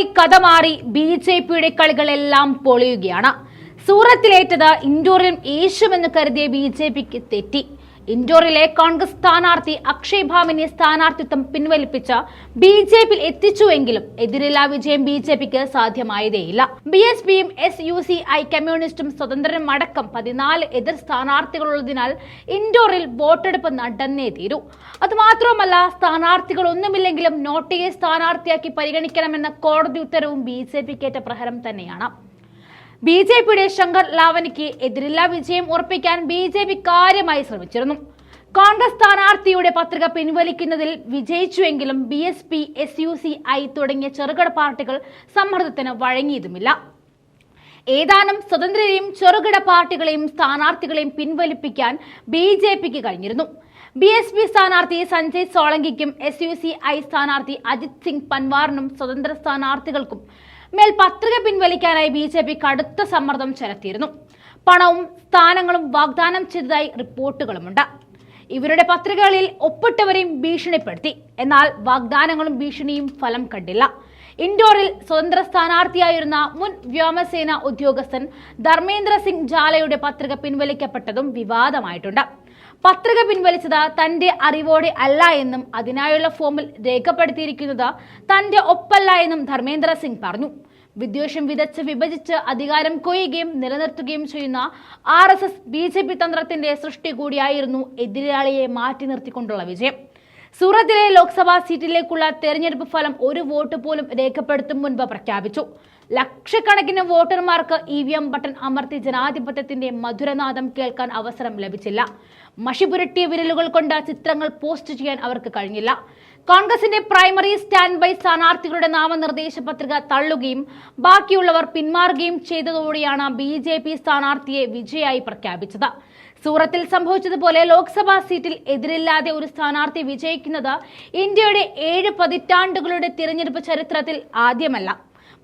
ഇതോടുകൂടി കഥ മാറി ബി ജെ പിയുടെ കളികളെല്ലാം പൊളിയുകയാണ്. സൂറത്തിലേറ്റത് ഇൻഡോറിലും ഏഷ്യമെന്ന് കരുതിയ ബി ജെ പിക്ക് തെറ്റി. ഇൻഡോറിലെ കോൺഗ്രസ് സ്ഥാനാർത്ഥി അക്ഷയ് ഭാമിനെ സ്ഥാനാർത്ഥിത്വം പിൻവലിപ്പിച്ച ബി ജെ പിയിൽ എത്തിച്ചുവെങ്കിലും എതിരില്ലാ വിജയം ബി ജെ പിക്ക് സാധ്യമായതേയില്ല. ബി എസ് പിയും എസ് യു സി ഐ കമ്മ്യൂണിസ്റ്റും സ്വതന്ത്രനും അടക്കം പതിനാല് എതിർ സ്ഥാനാർത്ഥികളുള്ളതിനാൽ ഇൻഡോറിൽ വോട്ടെടുപ്പ് നടന്നേ തീരൂ. അതുമാത്രമല്ല സ്ഥാനാർത്ഥികൾ ഒന്നുമില്ലെങ്കിലും നോട്ടിയെ സ്ഥാനാർത്ഥിയാക്കി പരിഗണിക്കണമെന്ന കോടതി ഉത്തരവും ബി ജെ പിക്കേറ്റ പ്രഹരം തന്നെയാണ്. ബി ജെ പിയുടെ ശങ്കർ ലാവനിക്ക് എതിരില്ലാ വിജയം ഉറപ്പിക്കാൻ ബി ജെ പി കാര്യമായി ശ്രമിച്ചിരുന്നു. കോൺഗ്രസ് സ്ഥാനാർത്ഥിയുടെ പത്രിക പിൻവലിക്കുന്നതിൽ വിജയിച്ചുവെങ്കിലും B S P S U C I തുടങ്ങിയ ചെറുകിട പാർട്ടികൾ സമ്മർദ്ദത്തിന് വഴങ്ങിയതുമില്ല. ഏതാനും സ്വതന്ത്രരെയും ചെറുകിട പാർട്ടികളെയും സ്ഥാനാർത്ഥികളെയും പിൻവലിപ്പിക്കാൻ ബി ജെ പിക്ക് കഴിഞ്ഞിരുന്നു. ബി എസ് പി സ്ഥാനാർത്ഥി സഞ്ജയ് സോളങ്കിക്കും എസ് യു സി ഐ സ്ഥാനാർത്ഥി അജിത് സിംഗ് പൻവാറിനും സ്വതന്ത്ര സ്ഥാനാർത്ഥികൾക്കും മേൽ പത്രിക പിൻവലിക്കാനായി ബി ജെ പി കടുത്ത സമ്മർദ്ദം ചെലുത്തിയിരുന്നു. പണവും സ്ഥാനങ്ങളും വാഗ്ദാനം ചെയ്തതായി റിപ്പോർട്ടുകളുമുണ്ട്. ഇവരുടെ പത്രികകളിൽ ഒപ്പിട്ടവരെയും ഭീഷണിപ്പെടുത്തി. എന്നാൽ വാഗ്ദാനങ്ങളും ഭീഷണിയും ഫലം കണ്ടില്ല. ഇൻഡോറിൽ സ്വതന്ത്ര സ്ഥാനാർത്ഥിയായിരുന്ന മുൻ വ്യോമസേന ഉദ്യോഗസ്ഥൻ ധർമ്മേന്ദ്ര സിംഗ് ജാലയുടെ പത്രിക പിൻവലിക്കപ്പെട്ടതും വിവാദമായിട്ടുണ്ട്. പത്രിക പിൻവലിച്ചത് തന്റെ അറിവോടെ അല്ല എന്നും അതിനായുള്ള ഫോമിൽ രേഖപ്പെടുത്തിയിരിക്കുന്നത് തന്റെ ഒപ്പല്ല എന്നും ധർമ്മേന്ദ്ര സിംഗ് പറഞ്ഞു. വിദ്വേഷം വിതച്ച് വിഭജിച്ച് അധികാരം കൊയ്യുകയും നിലനിർത്തുകയും ചെയ്യുന്ന R S S B J P തന്ത്രത്തിന്റെ സൃഷ്ടി കൂടിയായിരുന്നു എതിരാളിയെ മാറ്റി നിർത്തിക്കൊണ്ടുള്ള വിജയം. സൂറത്തിലെ ലോക്സഭാ സീറ്റിലേക്കുള്ള തെരഞ്ഞെടുപ്പ് ഫലം ഒരു വോട്ട് പോലും രേഖപ്പെടുത്തും മുൻപ് പ്രഖ്യാപിച്ചു. ലക്ഷക്കണക്കിന് വോട്ടർമാർക്ക് ഇ വി എം ബട്ടൺ അമർത്തി ജനാധിപത്യത്തിന്റെ മധുരനാദം കേൾക്കാൻ അവസരം ലഭിച്ചില്ല. മഷിപുരട്ടിയ വിരലുകൾ കൊണ്ട് ചിത്രങ്ങൾ പോസ്റ്റ് ചെയ്യാൻ അവർക്ക് കഴിഞ്ഞില്ല. കോൺഗ്രസിന്റെ പ്രൈമറി സ്റ്റാൻഡ് ബൈ സ്ഥാനാർത്ഥികളുടെ നാമനിർദ്ദേശ പത്രിക തള്ളുകയും ബാക്കിയുള്ളവർ പിന്മാറുകയും ചെയ്തതോടെയാണ് ബി ജെ പി സ്ഥാനാർത്ഥിയെ വിജയായി പ്രഖ്യാപിച്ചത്. സൂറത്തിൽ സംഭവിച്ചതുപോലെ ലോക്സഭാ സീറ്റിൽ എതിരില്ലാതെ ഒരു സ്ഥാനാർത്ഥി വിജയിക്കുന്നത് ഇന്ത്യയുടെ ഏഴ് പതിറ്റാണ്ടുകളുടെ തിരഞ്ഞെടുപ്പ് ചരിത്രത്തിൽ ആദ്യമല്ല.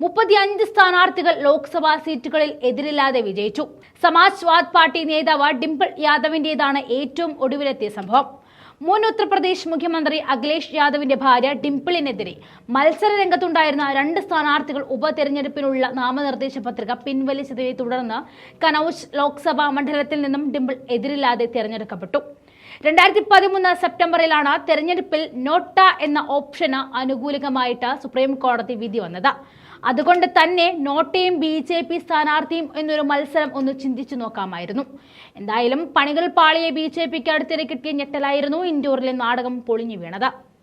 മുപ്പത്തിയഞ്ച് സ്ഥാനാർത്ഥികൾ ലോക്സഭാ സീറ്റുകളിൽ എതിരില്ലാതെ വിജയിച്ചു. സമാജ്വാദ് പാർട്ടി നേതാവ് ഡിംപിൾ യാദവിന്റേതാണ് ഏറ്റവും ഒടുവിലെത്തിയ സംഭവം. മുൻ ഉത്തർപ്രദേശ് മുഖ്യമന്ത്രി അഖിലേഷ് യാദവിന്റെ ഭാര്യ ഡിംപിളിനെതിരെ മത്സര രംഗത്തുണ്ടായിരുന്ന രണ്ട് സ്ഥാനാർത്ഥികൾ ഉപതെരഞ്ഞെടുപ്പിനുള്ള നാമനിർദ്ദേശ പത്രിക പിൻവലിച്ചതിനെ തുടർന്ന് കനൌജ് ലോക്സഭാ മണ്ഡലത്തിൽ നിന്നും ഡിംപിൾ എതിരില്ലാതെ തിരഞ്ഞെടുക്കപ്പെട്ടു. രണ്ടായിരത്തി പതിമൂന്ന് സെപ്റ്റംബറിലാണ് തെരഞ്ഞെടുപ്പിൽ നോട്ട എന്ന ഓപ്ഷന് അനുകൂലികമായിട്ട് സുപ്രീം കോടതി വിധി വന്നത്. അതുകൊണ്ട് തന്നെ നോട്ടയും ബി ജെ പി സ്ഥാനാർത്ഥിയും എന്നൊരു മത്സരം ഒന്ന് ചിന്തിച്ചു നോക്കാമായിരുന്നു. എന്തായാലും പണികൾ പാളിയെ ബി ജെ പിക്ക് അടുത്തിടെ കിട്ടിയ ഞെട്ടലായിരുന്നു ഇൻഡോറിലെ നാടകം പൊളിഞ്ഞു വീണത്.